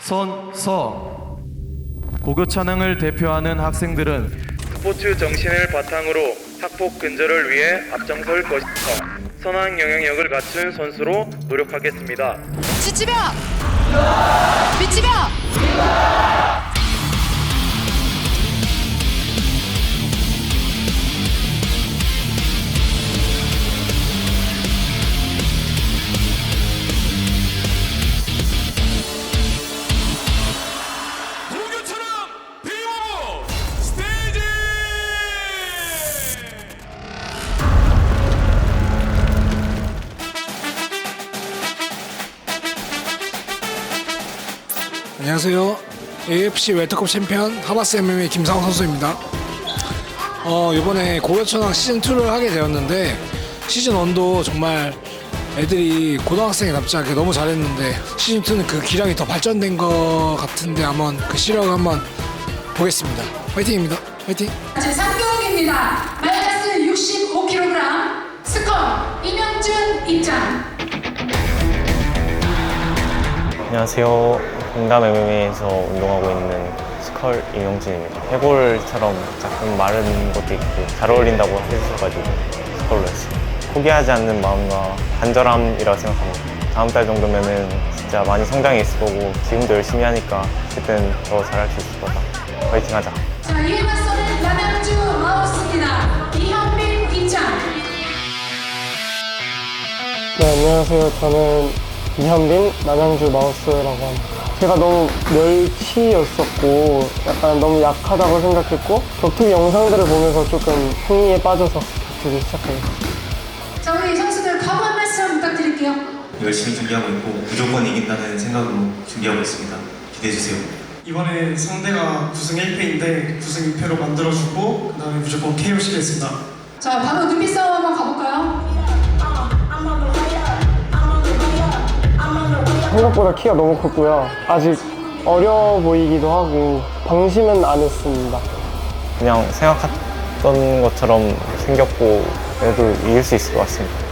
손, 서. 고교 찬양을 대표하는 학생들은 스포츠 정신을 바탕으로 학폭 근절을 위해 앞장설 것이다. 선한 영향력을 갖춘 선수로 노력하겠습니다. 지치며 미치며 안녕하세요. AFC 웰터컵 챔피언 하바스 MMA 김상호 선수입니다. 어, 이번에 고려천왕 시즌 2를 하게 되었는데 시즌 1도 정말 애들이 고등학생답지 않게 너무 잘했는데 시즌 2는 그 기량이 더 발전된 것 같은데 한번 그 시력을 한번 보겠습니다. 화이팅입니다. 화이팅! 제3경기입니다. 마이너스 65kg 스컷 이명준 입장. 안녕하세요. 공감 MMA에서 운동하고 있는 스컬 이명진입니다. 해골처럼 조금 마른 것도 있고 잘 어울린다고 해주셔가지고 스컬로 했어요. 포기하지 않는 마음과 간절함이라고 생각합니다. 다음 달 정도면은 진짜 많이 성장해 있을 거고 지금도 열심히 하니까 그땐 더 잘할 수 있을 거다. 화이팅 하자. 자, 이에 맞서는 남양주 마우스입니다. 이현빈 입장. 네, 안녕하세요. 저는 이현빈 남양주 마우스라고 합니다. 제가 너무 멸치였었고 약간 너무 약하다고 생각했고 격투기 영상들을 보면서 조금 흥미에 빠져서 격투기 시작하게 됐어요. 자, 우리 선수들 각오 한 말씀 부탁드릴게요. 열심히 준비하고 있고 무조건 이긴다는 생각으로 준비하고 있습니다. 기대해 주세요. 이번에 상대가 9승 1패인데 9승 2패로 만들어주고 그 다음에 무조건 KO 시키겠습니다. 자, 바로 눈빛 싸움 한번 가볼까요? 생각보다 키가 너무 컸고요. 아직 어려 보이기도 하고 방심은 안 했습니다. 그냥 생각했던 것처럼 생겼고 그래도 이길 수 있을 것 같습니다.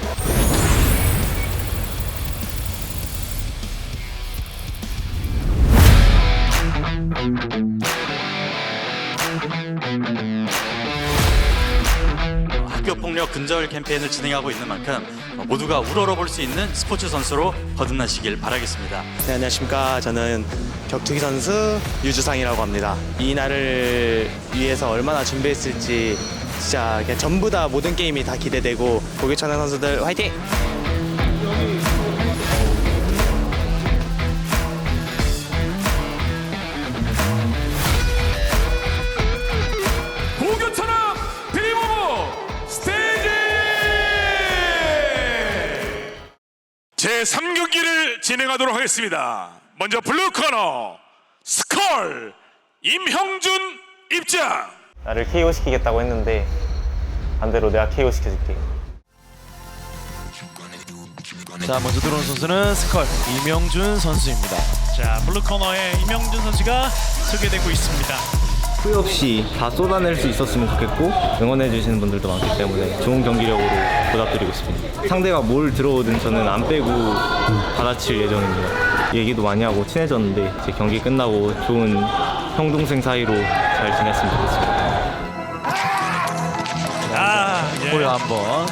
근절 캠페인을 진행하고 있는 만큼 모두가 우러러볼 수 있는 스포츠 선수로 거듭나시길 바라겠습니다. 네, 안녕하십니까. 저는 격투기 선수 유주상이라고 합니다. 이 날을 위해서 얼마나 준비했을지 진짜 전부 다 모든 게임이 다 기대되고 고교천안 선수들 화이팅! 제 3경기를 진행하도록 하겠습니다. 먼저 블루 코너 스컬 임형준 입장. 나를 KO 시키겠다고 했는데 반대로 내가 KO 시켜줄게. 자, 먼저 들어온 선수는 스컬 이명준 선수입니다. 자 블루 코너에 임형준 선수가 소개되고 있습니다. 후회 없이 다 쏟아낼 수 있었으면 좋겠고 응원해 주시는 분들도 많기 때문에 좋은 경기력으로 보답드리고 싶습니다. 상대가 뭘 들어오든 저는 안 빼고 받아칠 예정입니다. 얘기도 많이 하고 친해졌는데 이제 경기 끝나고 좋은 형 동생 사이로 잘 지냈으면 좋겠습니다. 아 예. 고려 한번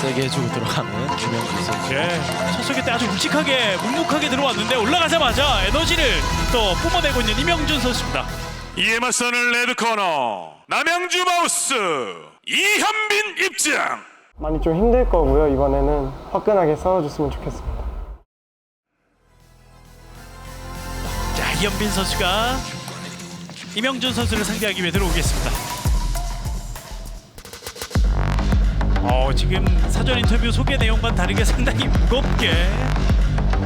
세게 해주고 들어가는 이명준 선수. 예. 첫 소개 때 아주 묵직하게 묵묵하게 들어왔는데 올라가자마자 에너지를 또 뿜어내고 있는 임영준 선수입니다. 이에 맞서는 레드 코너 남양주 마우스 이현빈 입장. 많이 좀 힘들 거고요. 이번에는 화끈하게 싸워줬으면 좋겠습니다. 자 이현빈 선수가 임영준 선수를 상대하기 위해 들어오겠습니다. 어 지금 사전 인터뷰 소개 내용과는 다르게 상당히 무겁게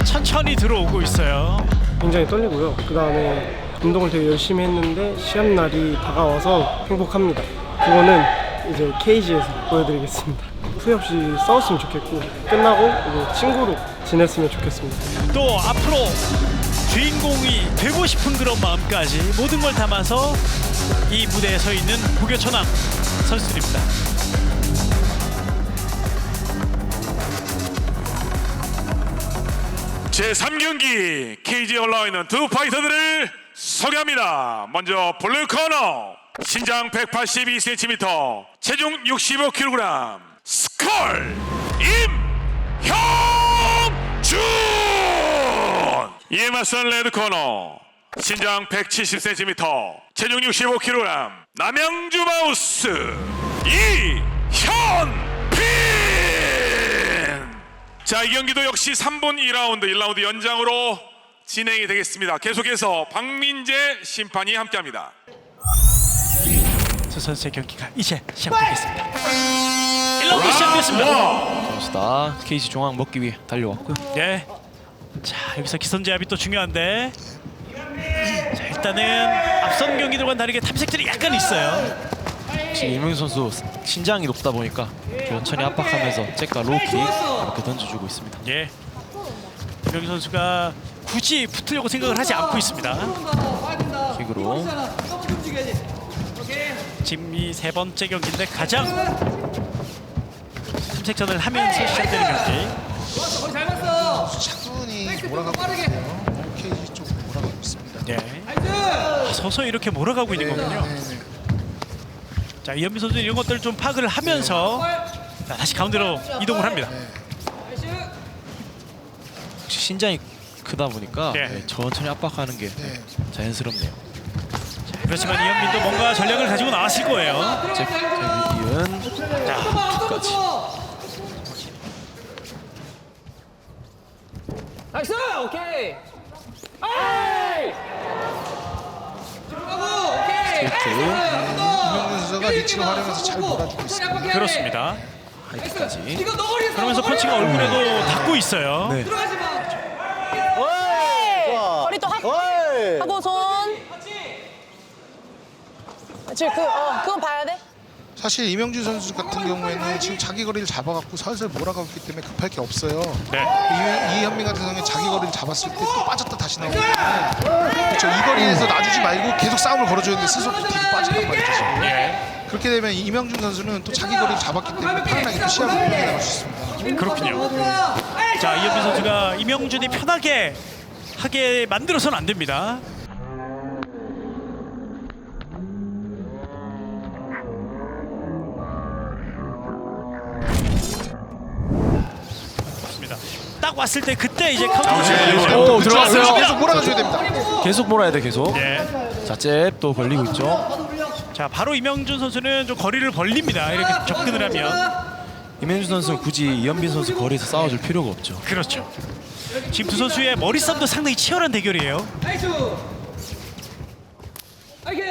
천천히 들어오고 있어요. 굉장히 떨리고요. 그 다음에 운동을 되게 열심히 했는데 시합 날이 다가와서 행복합니다. 그거는 이제 케이지에서 보여드리겠습니다. 후회 없이 싸웠으면 좋겠고 끝나고 이제 친구로 지냈으면 좋겠습니다. 또 앞으로 주인공이 되고 싶은 그런 마음까지 모든 걸 담아서 이 무대에 서 있는 고교천왕 선수들입니다. 제3경기 케이지에 올라와 있는 두 파이터들을 소개합니다. 먼저 블루 코너 신장 182cm, 체중 65kg, 스컬 임형준. 이에 맞선 레드 코너 신장 170cm, 체중 65kg, 남양주 마우스 이현빈. 자, 이 경기도 역시 3분 2라운드, 1라운드 연장으로 진행이 되겠습니다. 계속해서 박민재 심판이 함께합니다. 두 선수의 경기가 이제 시작되겠습니다. 1라운드 시작됐습니다. 선수다 케이지 중앙 먹기 위해 달려왔고요. 예. 자, 여기서 기선 제압이 또 중요한데. 자, 일단은 앞선 경기들과는 다르게 탐색들이 약간 있어요. 지금 이명규 선수 신장이 높다 보니까 천천히 압박하면서 잭과 로우킥 이렇게 던져주고 있습니다. 예. 김영희 선수가 굳이 붙으려고 생각을 하지 않고 있습니다. 킥으로 지금 이 세 번째 경기인데 가장 탐색전을 하면서 시작되는 경기. 차분히 몰아가고 있어요. 케이지 쪽 몰아가고 있습니다. 예. 아, 서서히 이렇게 몰아가고 있는 거군요. 네, 네. 자 이현민 선수 이런 것들 좀 파악을 하면서 자, 다시 가운데로 이동을 합니다. 신장이 크다 보니까 네. 네, 천천히 압박하는 게 네. 자연스럽네요. 그렇지만 이현민도 뭔가 전략을 가지고 나왔을 거예요. 이은 자, 끝까지. 나이스 오케이 이명준 선수가 리치를 활용해서 잘 몰아주고 있습니다. 그렇습니다. 하이트까지. 그러면서 펀치가 얼굴에도 닿고 있어요. 네 또 하고 하고 손. 지금 그 어, 그건 봐야 돼. 사실 이명준 선수 같은 경우에는 지금 자기 거리를 잡아갖고 슬슬 몰아가고 있기 때문에 급할 게 없어요. 네. 이, 이현민 같은 경우에 자기 거리를 잡았을 때 또 빠졌다 다시 나오기 때문에 그렇죠. 이 거리에서 놔주지 말고 계속 싸움을 걸어줘야 되는데 스스로 또 뒤로 빠진단 말이죠. 지금. 예. 그렇게 되면 이명준 선수는 또 자기 거리를 잡았기 때문에 편안하게 또 시합을 운영해 나갈 수 있습니다. 그렇군요. 자 이현민 선수가 이명준이 편하게 하게 만들어서는 안 됩니다. 좋습니다. 딱 왔을 때 그때 이제 카운터 오 들어갔어요. 계속 몰아가줘야 됩니다. 계속 몰아야 돼 계속. 예. 자, 잽또 벌리고 있죠. 자 바로 이명준 선수는 좀 거리를 벌립니다. 이렇게 접근을 하면 이명준 선수는 굳이 이현빈 선수 거리에서 싸워줄 필요가 없죠. 그렇죠. 지금 두 선수의 머리 싸움도 상당히 치열한 대결이에요. 나이스! 나이스!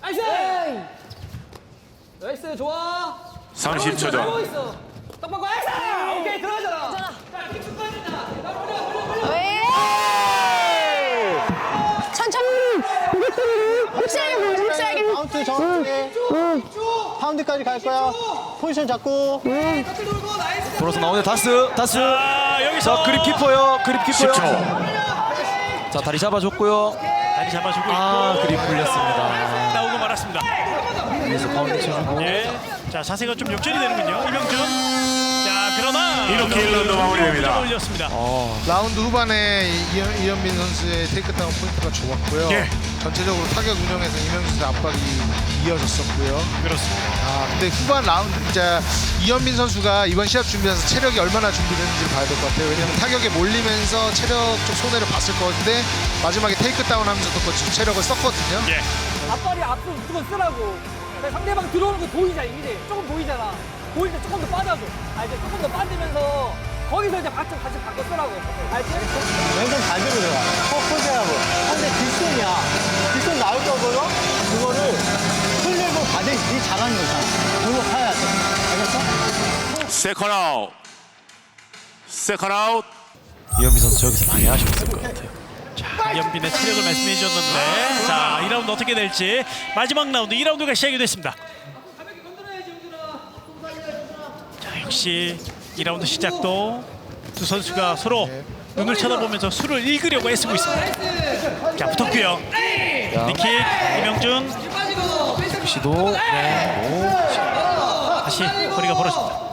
나이스 나이스 좋아. 30초 전. 딱 봐봐 나이스! 오케이 들어가잖아 왜? 흡수하게 흡수하게. 카운트 정확하게 파운드까지 갈 거야 포지션 잡고 돌아서 나오네 다스 다스. 자 여기서 자 그립 키퍼요 그립 키퍼요. 10초. 자 다리 잡아줬고요. 다리 잡아주고 아 있고 그립 풀렸습니다. 나오고 말았습니다. 위에서 파운드 쳐주고. 예. 자 자세가 좀 역전이 되는군요. 이명준. 자 그러나 이렇게 일 라운드 마무리됩니다. 올렸습니다. 어, 라운드 후반에 이현, 이현민 선수의 테이크다운 포인트가 좋았고요. 예. 전체적으로 타격 운영에서 이명준 선수 압박이 이어졌었고요. 그렇습니다. 아 근데 후반 라운드 진짜 이현민 선수가 이번 시합 준비해서 체력이 얼마나 준비되는지 봐야 될 것 같아요. 왜냐면 타격에 몰리면서 체력 쪽 손해를 봤을 것 같은데 마지막에 테이크 다운 하면서 또그 체력을 썼거든요. 예. 앞발이 앞으로 무조건 쓰라고 상대방 들어오는 거 보이잖아 이제 조금 보이잖아 보일 때 조금 더 빠져줘 알지 조금 더 빠지면서 거기서 이제 같이 같이 바꿔 쓰라고 알지? 왼손 잘 들고 들어가 포크하고 상대 뒷손이야 뒷손 나올 거거든 그거를 흘리고 니 잘하는 거잖아 그거 해야 돼 알겠어? 세컨 아웃. 세컨 아웃. 이현빈 선수 저기서 많이 아쉬웠을 것 같아요. 자, 이현빈의 체력을 말씀해 주셨는데 자, 2라운드 어떻게 될지 마지막 라운드 2라운드가 시작이 됐습니다. 자, 역시 2라운드 시작도 두 선수가 서로 눈을 쳐다보면서 수를 읽으려고 애쓰고 있습니다. 자, 붙었고요. 니킥 이명준 시도. 네. 다시 거리가 벌어집니다.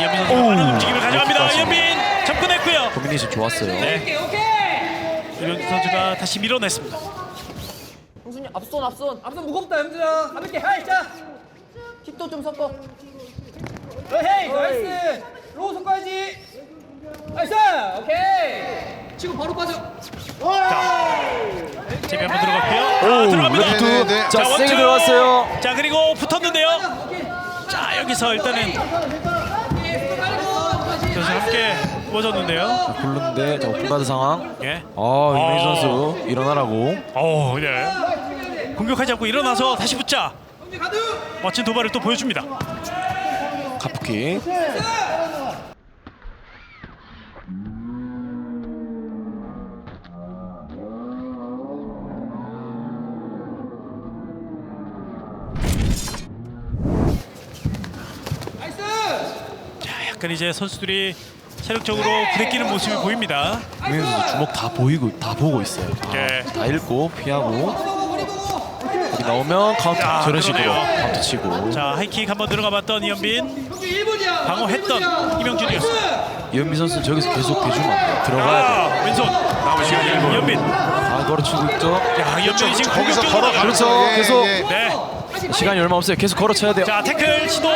이현빈 선수가 오우. 빠른 움직임을 가져갑니다. 이현빈 접근했고요. 코미네이션 좋았어요. 네. 이현빈 선수가 다시 밀어냈습니다. 형수님 앞손 앞손 앞선 무겁다 현준아 가볍게 하이 자 힙도 좀 섞어 헤이 나이스 로우 섞어야지 나이스 오케이 치고 바로 빠져 제비 한번 들어갔고요. 아, 오, 들어갑니다. 레프트. 네, 네, 네. 자, 원투. 세게 들어갔어요. 자 그리고 붙었는데요. 자 여기서 일단은 선수 함께 부어졌는데요. 굴렀는데 자, 오픈가드 상황. 예. 아, 이명희 어. 선수 일어나라고. 어, 네. 공격하지 않고 일어나서 다시 붙자. 멋진 도발을 또 보여줍니다. 카프킥. 자, 약간 이제 선수들이 체력적으로 부대끼는 모습이 보입니다. 선수 주먹 다 보이고 다 보고 있어요. 다, 네. 다 읽고 피하고. 여기 나오면 카운터 야, 저런 식으로 그러네요. 카운터 치고. 자, 하이킥 한번 들어가봤던 이현빈, 방어했던 이명준이었습니다. 이현빈 선수 저기서 계속 대주면 안 돼요. 들어가야 돼. 아, 왼손 남은 시간 이현빈. 아, 걸어치고 있죠. 야, 이현빈이 지금 거기서 공격적으로 걸어가면서 나가면서 예, 계속. 예. 네. 시간이 얼마 없어요. 계속 걸어쳐야 돼요. 자, 태클 시도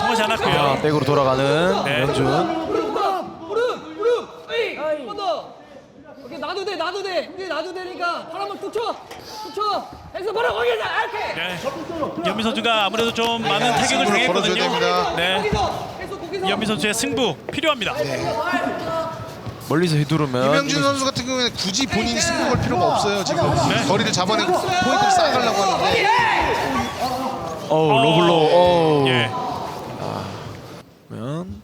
통하지 않았고요. 자, 백으로 돌아가는 네. 연준. 무릎 무릎 에이 한번더 오케이 놔도 돼 놔도 돼 이제 놔도 되니까 팔 한번 툭쳐 해서 바로 거기서 이렇게 네. 이현빈 선수가 아무래도 좀 많은 타격을 승부를 걸어줘야 당했거든요. 됩니다. 네. 거기서 계속 거기서 이현빈 선수의 승부 필요합니다. 멀리서 휘두르면 이명준 선수 같은 경우에는 굳이 본인이 승부 걸 필요가 없어요. 지금 네. 거리를 잡아내고 포인트를 쌓아가려고 하는데 어우, 로블로. 어우. 예. 그러면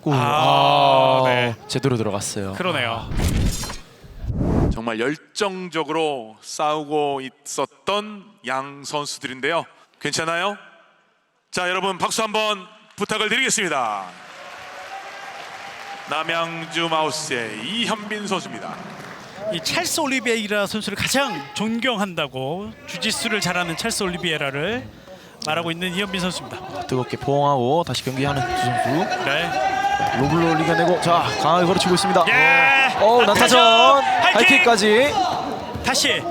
골. 아, 아, 네. 제대로 들어갔어요. 그러네요. 정말 열정적으로 싸우고 있었던 양 선수들인데요. 괜찮아요? 자, 여러분 박수 한번 부탁을 드리겠습니다. 남양주 마우스의 이현빈 선수입니다. 이 찰스 올리베이라 선수를 가장 존경한다고 주짓수를 잘하는 찰스 올리베이라를 말하고 있는 이현빈 선수입니다. 뜨겁게 포옹하고 다시 경기하는 두 선수. 네. 로블로 이겨내고 자 강하게 걸어치고 있습니다. 예. 어 하이킥! 하이킥까지. 다시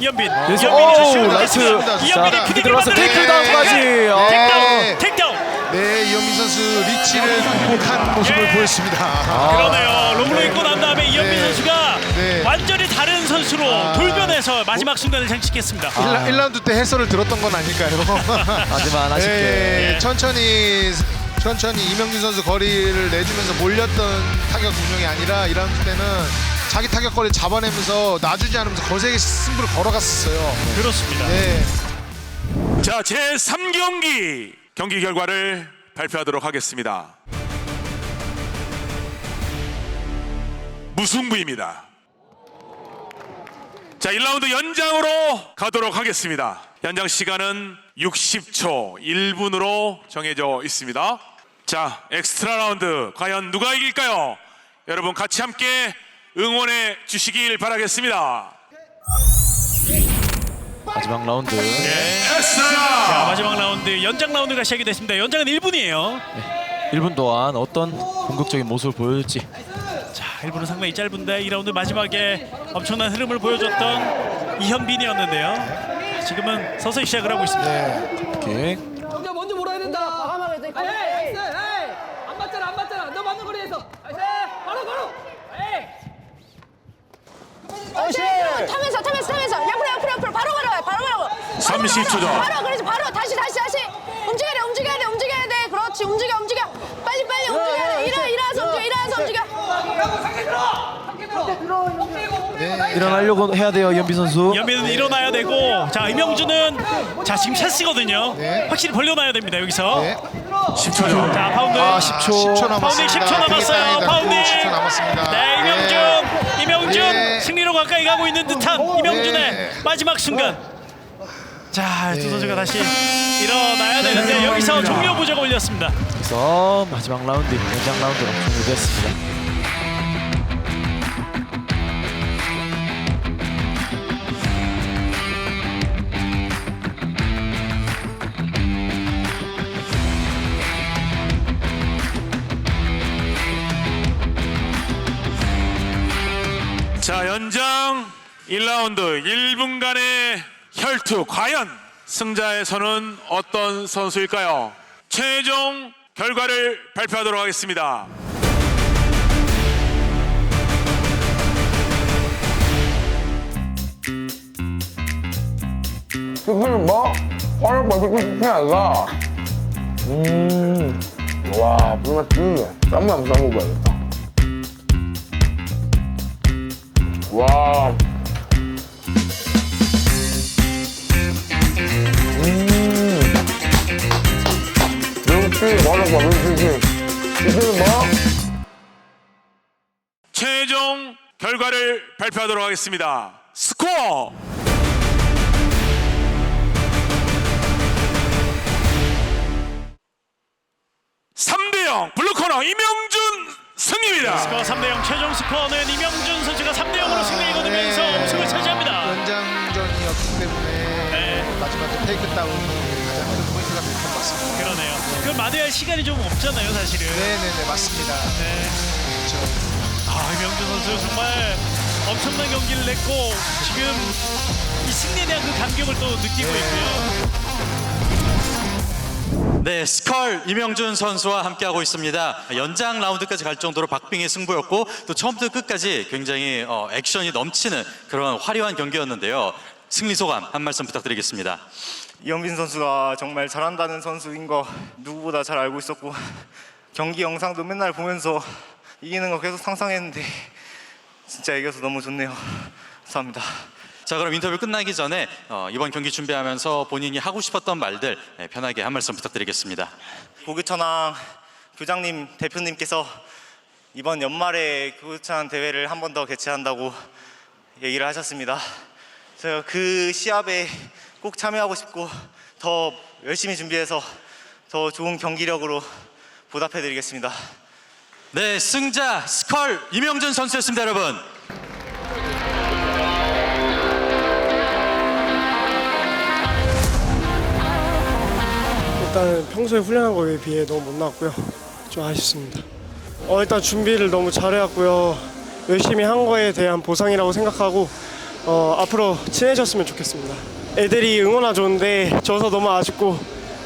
이현빈. 그래서 이현빈이 다시 오. 나이스. 이현빈이 자 푸딩을 들어가서 만들어내고 테이클 다운까지. 네. 아. 택다운. 택다운. 네 이현민 선수 리치를 극복한 모습을 예. 보였습니다. 그러네요. 로블로 입고 난 다음에 이현빈 네. 선수가 네. 완전히 다른 선수로 아. 돌변해서 마지막 순간을 장식했습니다. 일 1라운드 때 해설을 들었던 건 아닐까요? 하지만 아쉽게. 네, 천천히 천천히 이명준 선수 거리를 내주면서 몰렸던 타격 운영이 아니라 2라운드 때는 자기 타격 거리를 잡아내면서 놔주지 않으면서 거세게 승부를 걸어갔었어요. 그렇습니다. 네. 자, 제 3경기 경기 결과를 발표하도록 하겠습니다. 무승부입니다. 자, 1라운드 연장으로 가도록 하겠습니다. 연장 시간은 60초 1분으로 정해져 있습니다. 자, 엑스트라 라운드 과연 누가 이길까요? 여러분 같이 함께 응원해 주시길 바라겠습니다. 마지막 라운드. 자 마지막 라운드 연장 라운드가 시작이 됐습니다. 연장은 1분이에요. 1분 동안 어떤 공격적인 모습을 보여줄지. 자 1분은 상당히 짧은데 2라운드 마지막에 엄청난 흐름을 보여줬던 이현빈이었는데요. 지금은 서서히 시작을 하고 있습니다. 킥. 먼저 먼저 몰아야 된다 과감하게 돼, 에이 과감하게. 에이 에이 안 맞잖아 안 맞잖아 너 맞는 거리에서 나이스 바로 바로 에이 타면서 타면서 타면서 옆으로 옆으로 옆으로 바로 가라 바로 가라고 30초 전. 바로 그렇지 바로 다시 다시 다시 움직여야 돼 움직여야 돼 움직여야 돼 그렇지 움직여 움직여 빨리 빨리 움직여야 돼 일어 일어나서 움직여 일어나서 움직여 일어나려고 해야 돼요 이현빈 선수. 이현빈은 일어나야 되고 자 이명주는 자 지금 찬스거든요. 네. 확실히 벌려놔야 됩니다 여기서. 네. 10초 전. 자 파운드. 아 10초. 10초 남았습니다. 파운딩 10초 남았어요. 파운딩. 닿고 10초 남았습니다. 네 이명준 이명준 네. 승리 로 가까이 가고 있는 듯한 이명준의 네. 마지막 순간. 자 두 선수가 다시 일어나야 되는데 여기서 종료 부저가 올렸습니다. 그래서 마지막 라운드 연장 라운드로 종료됐습니다. 연장 1라운드 1분간의 혈투 과연 승자의 선은 어떤 선수일까요? 최종 결과를 발표하도록 하겠습니다. 그걸 뭐? 화를 벌고 싶지 않아. 음, 와, 찌네. 쌈무 한번 싸먹어야겠다. 와. 최종 결과를 발표하도록 하겠습니다. 스코어 3대0 블루코너 이명준 승리입니다. 스코어 3대 0 최종 스코어는 이명준 선수가 3대 0으로 승리를 거두면서 네. 우승을 차지합니다. 연장전이었기 때문에 마지막에 테이크 다운이 가장 큰 포인트가 될 것 같습니다. 그러네요. 그걸 마대할 시간이 좀 없잖아요, 사실은. 네네네 맞습니다. 네. 아, 이명준 선수 정말 엄청난 경기를 냈고 지금 이 승리에 대한 그 감격을 또 느끼고 있고요. 네, 스컬 이명준 선수와 함께하고 있습니다. 연장 라운드까지 갈 정도로 박빙의 승부였고 또 처음부터 끝까지 굉장히 어, 액션이 넘치는 그런 화려한 경기였는데요. 승리 소감 한 말씀 부탁드리겠습니다. 이현빈 선수가 정말 잘한다는 선수인 거 누구보다 잘 알고 있었고 경기 영상도 맨날 보면서 이기는 거 계속 상상했는데 진짜 이겨서 너무 좋네요. 감사합니다. 자, 그럼 인터뷰 끝나기 전에 어, 이번 경기 준비하면서 본인이 하고 싶었던 말들 네, 편하게 한 말씀 부탁드리겠습니다. 고교천왕 교장님 대표님께서 이번 연말에 교교천 대회를 한 번 더 개최한다고 얘기를 하셨습니다. 그래서 그 시합에 꼭 참여하고 싶고 더 열심히 준비해서 더 좋은 경기력으로 보답해드리겠습니다. 네, 승자 스컬 이명준 선수였습니다, 여러분. 일단 평소에 훈련한 거에 비해 너무 못 나왔고요. 좀 아쉽습니다. 어, 일단 준비를 너무 잘해왔고요. 열심히 한 거에 대한 보상이라고 생각하고 어, 앞으로 친해졌으면 좋겠습니다. 애들이 응원하 줬는데 져서 너무 아쉽고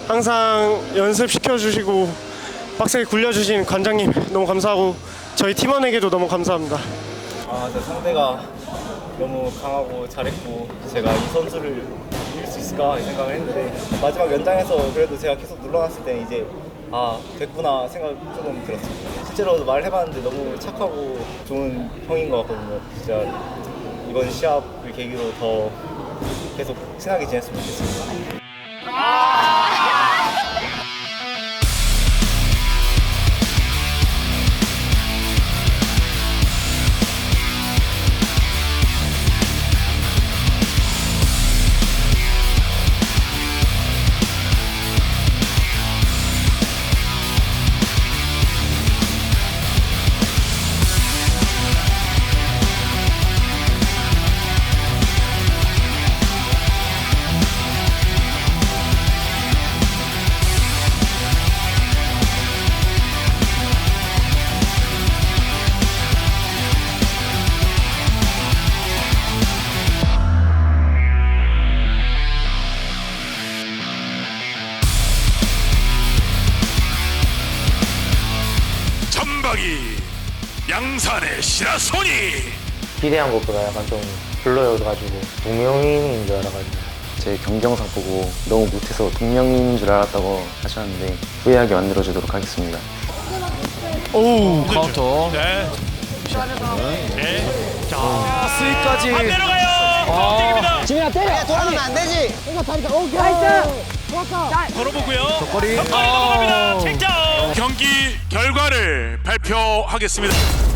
항상 연습시켜 주시고 빡세게 굴려주신 관장님 너무 감사하고 저희 팀원에게도 너무 감사합니다. 아, 네, 상대가 너무 강하고 잘했고 제가 이 선수를 있을까 이 생각을 했는데 마지막 연장에서 그래도 제가 계속 눌러놨을 때 이제 아 됐구나 생각 조금 들었습니다. 실제로 말해봤는데 너무 착하고 좋은 형인 것 같거든요. 진짜 이번 시합을 계기로 더 계속 친하게 지냈으면 좋겠습니다. 양산의 시라소니 기대한 것보다 약간 좀 별로여가지고 동명이인인 줄 알아가지고 제 영상 보고 너무 못해서 동명이인인 줄 알았다고 하셨는데 후회하게 만들어주도록 하겠습니다. 오 카운터. 네. 네. 자, 스윗까지. 반대로 가요. 카운팅입니다. 지민아 때려 돌아가면 안 되지 이거 다리가 오케이 나이스 걸어보고요. 덕거리. 덕거리 넘어갑니다. 책장. 경기 결과를 발표하겠습니다.